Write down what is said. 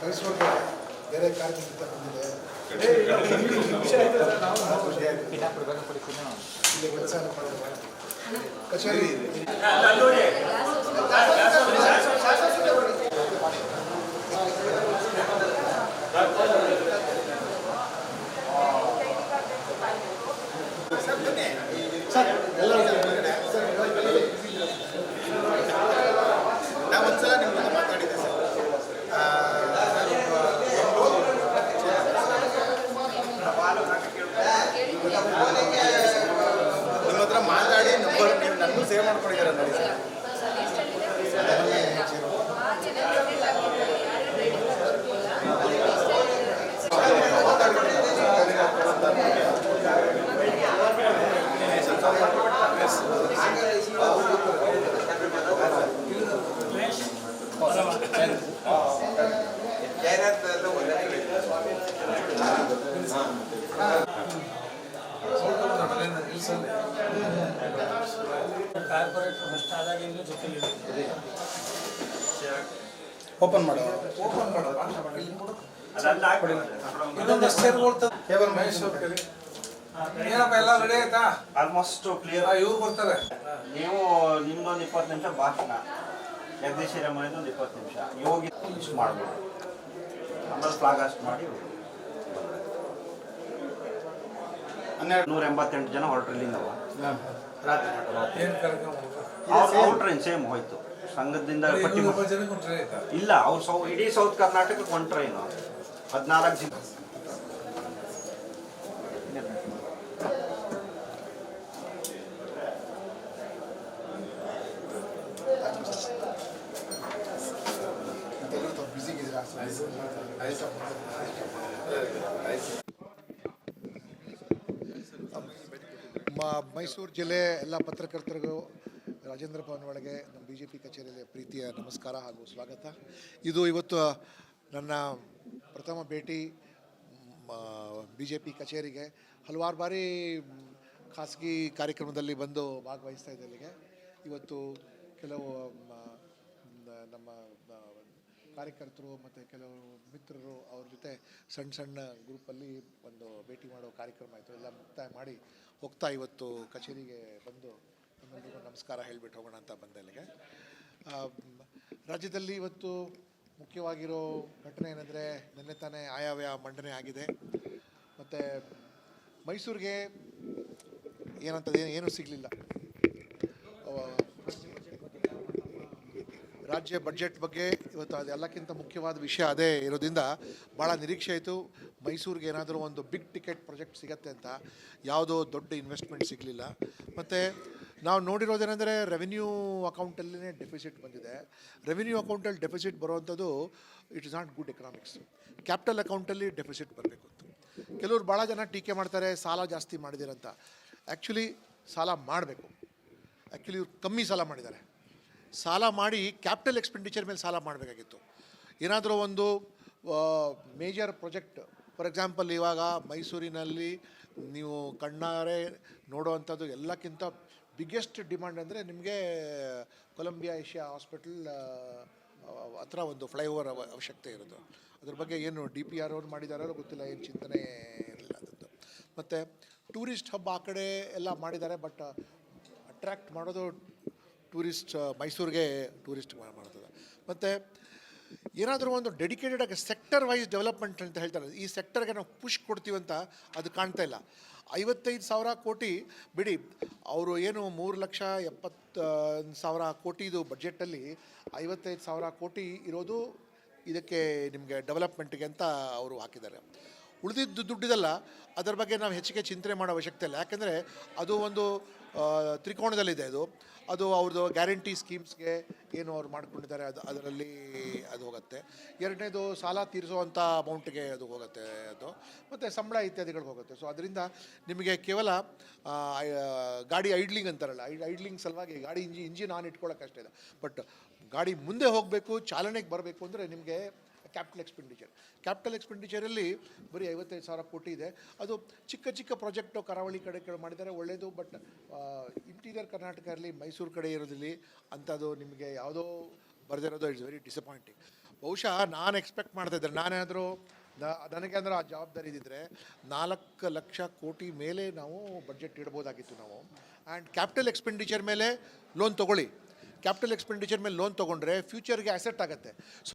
ಮೈಸೂರಿಗೆ ಬೇರೆ ಕಾರ್ಯಕ್ರಮ ಬಂದಿದೆ ಇಲ್ಲಿ ಕೆಲಸ ಕಚೇರಿ ಸರ್ ನಾವು ಒಂದ್ಸಲ ನಿಮ್ಮ ಜೊತೆ ಮಾತಾಡಿದ್ದೆ ಸರ್ ಆ, ಸರ್, ನಿಮ್ಮ ಹತ್ರ ಮಾತಾಡಿ ನಂಬರ್ ನೀವು ನನ್ನೂ ಸೇವ್ ಮಾಡ್ಕೊಂಡಿದ್ದಾರೆ ನೋಡಿ. ಸರ್ ಕಾರ್ಪೊರೇಟರ್ ಆದಾಗಿಂದ ಓಪನ್ ಮಾಡೋ. ಇನ್ನೊಂದು ಏನಪ್ಪ ಎಲ್ಲ ರೆಡಿ ಆಯ್ತಾ? ಆಲ್ಮೋಸ್ಟ್ ಕ್ಲಿಯರ್ ಇವ್ರು ಬರ್ತಾರೆ. ನೀವು ನಿಮ್ದೊಂದು ಇಪ್ಪತ್ತು ನಿಮಿಷ ಭಾಷಣ ಜಗದೀಶ್ವರ ಒಂದು ಇಪ್ಪತ್ತು ನಿಮಿಷ. ಯೋಗಿ ಇಷ್ಟು ಮಾಡ್ಬೋದು ಆಮೇಲೆ ಫ್ಲಾಗ್ ಅಷ್ಟು ಮಾಡಿ ಹನ್ನೆರಡು. ನೂರ ಎಂಬತ್ತೆಂಟು ಜನ ಏನು ಕಾರ್ಯಕ್ರಮ ಅವ್ರ ಟ್ರೈನ್ ಸೇಮ್ ಹೋಯ್ತು. ಸಂಘದಿಂದ ಪಟ್ಟಿ ಇನ್ನೂರು ಮಾಡ್- ರೂಪಾಯಿ ಜನಕ್ಕೆ ಒಂದು ಟ್ರೈ ಆಯ್ತಾ? ಇಲ್ಲ ಅವ್ರು ಸೌ ಇಡೀ ಸೌತ್ ಕರ್ನಾಟಕಕ್ಕೆ ಒಂದು ಟ್ರೈನ್ ಹದಿನಾಲ್ಕು ಜಿಲ್ಲೆ ಬಿಸಿಗಿದ್ದೀರಾ ಮೈಸೂರು ಜಿಲ್ಲೆ ಎಲ್ಲ ಪತ್ರಕರ್ತರಿಗೂ ರಾಜೇಂದ್ರ ಭವನ್ ಒಳಗೆ ನಮ್ಮ ಬಿ ಜೆ ಪಿ ಕಚೇರಿಯಲ್ಲಿ ಪ್ರೀತಿಯ ನಮಸ್ಕಾರ ಹಾಗೂ ಸ್ವಾಗತ. ಇದು ಇವತ್ತು ನನ್ನ ಪ್ರಥಮ ಭೇಟಿ ಬಿ ಜೆ ಪಿ ಕಚೇರಿಗೆ. ಹಲವಾರು ಬಾರಿ ಖಾಸಗಿ ಕಾರ್ಯಕ್ರಮದಲ್ಲಿ ಬಂದು ಭಾಗವಹಿಸ್ತಾ ಇದ್ದಲ್ಲಿಗೆ ಇವತ್ತು ಕೆಲವು ಕಾರ್ಯಕರ್ತರು ಮತ್ತು ಕೆಲವು ಮಿತ್ರರು ಅವ್ರ ಜೊತೆ ಸಣ್ಣ ಸಣ್ಣ ಗ್ರೂಪಲ್ಲಿ ಒಂದು ಭೇಟಿ ಮಾಡೋ ಕಾರ್ಯಕ್ರಮ ಆಯಿತು. ಎಲ್ಲ ಮುಕ್ತಾಯ ಮಾಡಿ ಹೋಗ್ತಾ ಇವತ್ತು ಕಚೇರಿಗೆ ಬಂದು ನಿಮ್ಮೆಲ್ಲರಿಗೂ ನಮಸ್ಕಾರ ಹೇಳಿಬಿಟ್ಟು ಹೋಗೋಣ ಅಂತ ಬಂದೆ ಅಲ್ಲಿಗೆ. ರಾಜ್ಯದಲ್ಲಿ ಇವತ್ತು ಮುಖ್ಯವಾಗಿರೋ ಘಟನೆ ಏನಂದರೆ ನಿನ್ನೆ ತಾನೇ ಆಯವ್ಯಯ ಮಂಡನೆ ಆಗಿದೆ. ಮತ್ತು ಮೈಸೂರಿಗೆ ಏನಂತದೇನು ಏನು ಏನೂ ಸಿಗಲಿಲ್ಲ ರಾಜ್ಯ ಬಜೆಟ್ ಬಗ್ಗೆ ಇವತ್ತು ಅದೆಲ್ಲಕ್ಕಿಂತ ಮುಖ್ಯವಾದ ವಿಷಯ ಅದೇ ಇರೋದ್ರಿಂದ ಭಾಳ ನಿರೀಕ್ಷೆ ಇತ್ತು. ಮೈಸೂರಿಗೆ ಏನಾದರೂ ಒಂದು ಬಿಗ್ ಟಿಕೆಟ್ ಪ್ರಾಜೆಕ್ಟ್ ಸಿಗತ್ತೆ ಅಂತ. ಯಾವುದೋ ದೊಡ್ಡ ಇನ್ವೆಸ್ಟ್ಮೆಂಟ್ ಸಿಗಲಿಲ್ಲ. ಮತ್ತು ನಾವು ನೋಡಿರೋದೇನೆಂದರೆ ರೆವಿನ್ಯೂ ಅಕೌಂಟಲ್ಲೇ ಡೆಫಿಸಿಟ್ ಬಂದಿದೆ. ರೆವಿನ್ಯೂ ಅಕೌಂಟಲ್ಲಿ ಡೆಫಿಸಿಟ್ ಬರುವಂಥದ್ದು it is not good economics capital ಅಕೌಂಟಲ್ಲಿ ಡೆಫಿಸಿಟ್ ಬರಬೇಕು ಅಂತ. ಕೆಲವರು ಭಾಳ ಜನ ಟೀಕೆ ಮಾಡ್ತಾರೆ, ಸಾಲ ಜಾಸ್ತಿ ಮಾಡಿದಿರಂತ. ಆ್ಯಕ್ಚುಲಿ ಸಾಲ ಮಾಡಬೇಕು. ಆ್ಯಕ್ಚುಲಿ ಇವ್ರು ಕಮ್ಮಿ ಸಾಲ ಮಾಡಿದ್ದಾರೆ. ಸಾಲ ಮಾಡಿ ಕ್ಯಾಪಿಟಲ್ ಎಕ್ಸ್ಪೆಂಡಿಚರ್ ಮೇಲೆ ಸಾಲ ಮಾಡಬೇಕಾಗಿತ್ತು. ಏನಾದರೂ ಒಂದು ಮೇಜರ್ ಪ್ರಾಜೆಕ್ಟ್, ಫಾರ್ ಎಕ್ಸಾಂಪಲ್ ಇವಾಗ ಮೈಸೂರಿನಲ್ಲಿ ನೀವು ಕಣ್ಣಾರೆ ನೋಡುವಂಥದ್ದು ಎಲ್ಲಕ್ಕಿಂತ ಬಿಗ್ಗೆಸ್ಟ್ ಡಿಮ್ಯಾಂಡ್ ಅಂದರೆ ನಿಮಗೆ ಕೊಲಂಬಿಯಾ ಏಷ್ಯಾ ಹಾಸ್ಪಿಟಲ್ ಹತ್ರ ಒಂದು ಫ್ಲೈಓವರ್ ಅವ, ಅವಶ್ಯಕತೆ ಇರೋದು. ಅದ್ರ ಬಗ್ಗೆ ಏನು ಡಿ ಪಿ ಆರ್ ಅವ್ರು ಮಾಡಿದಾರೋ ಗೊತ್ತಿಲ್ಲ, ಏನು ಚಿಂತನೆ ಇಲ್ಲ ಅದದ್ದು ಮತ್ತು ಟೂರಿಸ್ಟ್ ಹಬ್ ಆ ಕಡೆ ಎಲ್ಲ ಮಾಡಿದ್ದಾರೆ ಬಟ್ ಅಟ್ರ್ಯಾಕ್ಟ್ ಮಾಡೋದು ಟೂರಿಸ್ಟ್ ಮೈಸೂರಿಗೆ ಟೂರಿಸ್ಟ್ ಮಾಡ್ತದೆ. ಮತ್ತು ಏನಾದರೂ ಒಂದು ಡೆಡಿಕೇಟೆಡ್ ಆಗಿ ಸೆಕ್ಟರ್ ವೈಸ್ ಡೆವಲಪ್ಮೆಂಟ್ ಅಂತ ಹೇಳ್ತಾರೆ. ಈ ಸೆಕ್ಟರ್ಗೆ ನಾವು ಪುಷ್ ಕೊಡ್ತೀವಂತ ಅದು ಕಾಣ್ತಾ ಇಲ್ಲ. ಐವತ್ತೈದು ಸಾವಿರ ಕೋಟಿ, ಬಿಡಿ, ಅವರು ಏನು ಮೂರು ಲಕ್ಷ ಎಪ್ಪತ್ತ ಸಾವಿರ ಕೋಟಿದು ಬಜೆಟಲ್ಲಿ ಐವತ್ತೈದು ಸಾವಿರ ಕೋಟಿ ಇರೋದು ಇದಕ್ಕೆ ನಿಮಗೆ ಡೆವಲಪ್ಮೆಂಟ್ಗೆ ಅಂತ ಅವರು ಹಾಕಿದ್ದಾರೆ. ಉಳಿದಿದ್ದು ದುಡ್ಡಿದಲ್ಲ, ಅದರ ಬಗ್ಗೆ ನಾವು ಹೆಚ್ಚಿಗೆ ಚಿಂತನೆ ಮಾಡೋ ಅವಶ್ಯಕತೆ ಇಲ್ಲ. ಯಾಕೆಂದರೆ ಅದು ಒಂದು ತ್ರಿಕೋಣದಲ್ಲಿದೆ ಅದು. ಅದು ಅವ್ರದ್ದು ಗ್ಯಾರಂಟಿ ಸ್ಕೀಮ್ಸ್ಗೆ ಏನು ಅವ್ರು ಮಾಡ್ಕೊಂಡಿದ್ದಾರೆ, ಅದು ಅದರಲ್ಲಿ ಅದು ಹೋಗುತ್ತೆ. ಎರಡನೇದು ಸಾಲ ತೀರಿಸುವಂಥ ಅಮೌಂಟ್ಗೆ ಅದು ಹೋಗುತ್ತೆ ಅದು. ಮತ್ತು ಸಂಬಳ ಇತ್ಯಾದಿಗಳಿಗೆ ಹೋಗುತ್ತೆ. ಸೊ ಅದರಿಂದ ನಿಮಗೆ ಕೇವಲ ಗಾಡಿ ಐಡ್ಲಿಂಗ್ ಅಂತಾರಲ್ಲ ಐಡ್ಲಿಂಗ್ ಸಲುವಾಗಿ ಗಾಡಿ ಇಂಜಿ ಇಂಜಿನ್ ಆನ್ ಇಟ್ಕೊಳ್ಳೋಕ್ಕಷ್ಟೇ ಇದೆ ಬಟ್ ಗಾಡಿ ಮುಂದೆ ಹೋಗಬೇಕು, ಚಾಲನೆಗೆ ಬರಬೇಕು ಅಂದರೆ ನಿಮಗೆ ಕ್ಯಾಪಿಟಲ್ ಎಕ್ಸ್ಪೆಂಡಿಚರ್ ಕ್ಯಾಪಿಟಲ್ ಎಕ್ಸ್ಪೆಂಡಿಚರಲ್ಲಿ ಬರೀ ಐವತ್ತೈದು ಸಾವಿರ ಕೋಟಿ ಇದೆ. ಅದು ಚಿಕ್ಕ ಚಿಕ್ಕ ಪ್ರಾಜೆಕ್ಟು ಕರಾವಳಿ ಕಡೆ ಕಡೆ ಮಾಡಿದ್ದಾರೆ. ಒಳ್ಳೆಯದು ಬಟ್ ಇಂಟೀರಿಯರ್ ಕರ್ನಾಟಕ ಇರಲಿ ಮೈಸೂರು ಕಡೆ ಇರೋದಿರಲಿ, ಅಂಥದ್ದು ನಿಮಗೆ ಯಾವುದೋ ಬರೆದಿರೋದು ಇಟ್ಸ್ ವೆರಿ ಡಿಸಪಾಯಿಂಟಿಂಗ್ ಬಹುಶಃ ನಾನು ಎಕ್ಸ್ಪೆಕ್ಟ್ ಮಾಡ್ತಾ ಇದ್ದೆ ನಾನೇನಾದರೂ ನನಗೆ ಅಂದ್ರೆ ಆ ಜವಾಬ್ದಾರಿ ಇದ್ದಿದ್ರೆ ನಾಲ್ಕು ಲಕ್ಷ ಕೋಟಿ ಮೇಲೆ ನಾವು ಬಜೆಟ್ ಇಡ್ಬೋದಾಗಿತ್ತು ನಾವು. ಆ್ಯಂಡ್ ಕ್ಯಾಪಿಟಲ್ ಎಕ್ಸ್ಪೆಂಡಿಚರ್ ಮೇಲೆ ಲೋನ್ ತೊಗೊಳ್ಳಿ. ಕ್ಯಾಪಿಟಲ್ ಎಕ್ಸ್ಪೆಂಡಿಚರ್ ಮೇಲೆ ಲೋನ್ ತೊಗೊಂಡ್ರೆ ಫ್ಯೂಚರ್ಗೆ ಅಸೆಟ್ ಆಗುತ್ತೆ.